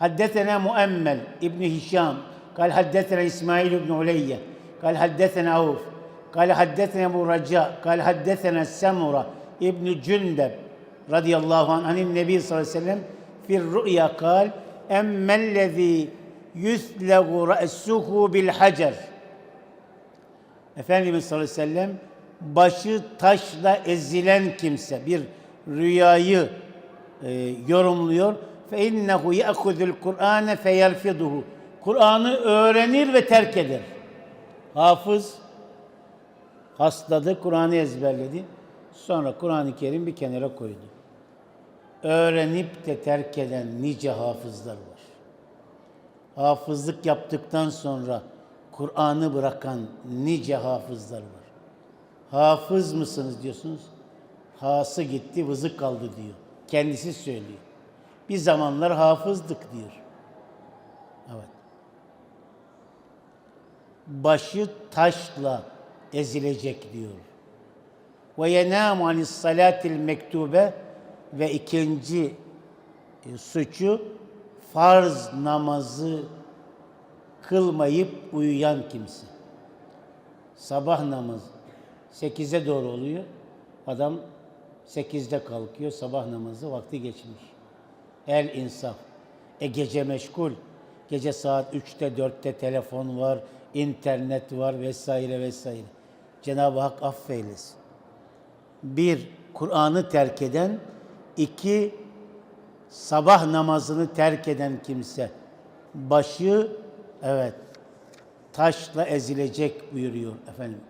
حدثنا مؤمل ابن هشام قال حدثنا إسماعيل بن علية قال حدثنا عوف قال حدثنا أبو رجاء قال حدثنا سمرة ابن جندب رضي الله عنه عن النبي صلى الله عليه وسلم في الرؤيا قال أما الذي يثلغ رأسه بالحجر Efendimiz sallallahu aleyhi ve sellem başı taşla ezilen kimse bir rüyayı e, yorumluyor. Fe innehu ya'khudul Kur'ane feyelfiduhu. Kur'an'ı öğrenir ve terk eder. Hafız hastadı, Kur'an'ı ezberledi. Sonra Kur'an-ı Kerim bir kenara koydu. Öğrenip de terk eden nice hafızlar var. Hafızlık yaptıktan sonra Kur'an'ı bırakan nice hafızlar var. Hafız mısınız diyorsunuz. Hası gitti, vızık kaldı diyor. Kendisi söylüyor. Bir zamanlar hafızdık diyor. Evet. Başı taşla ezilecek diyor. Ve yenamu anis salatil mektube ve ikinci e, suçu farz namazı kılmayıp uyuyan kimse. Sabah namazı 8'e doğru oluyor. Adam 8'de kalkıyor. Sabah namazı vakti geçmiş. El insaf. E gece meşgul. Gece saat 3'te 4'te telefon var, internet var vesaire vesaire. Cenab-ı Hak affeylesin. Bir, Kur'an'ı terk eden. iki sabah namazını terk eden kimse. Başı, evet, taşla ezilecek buyuruyor efendim.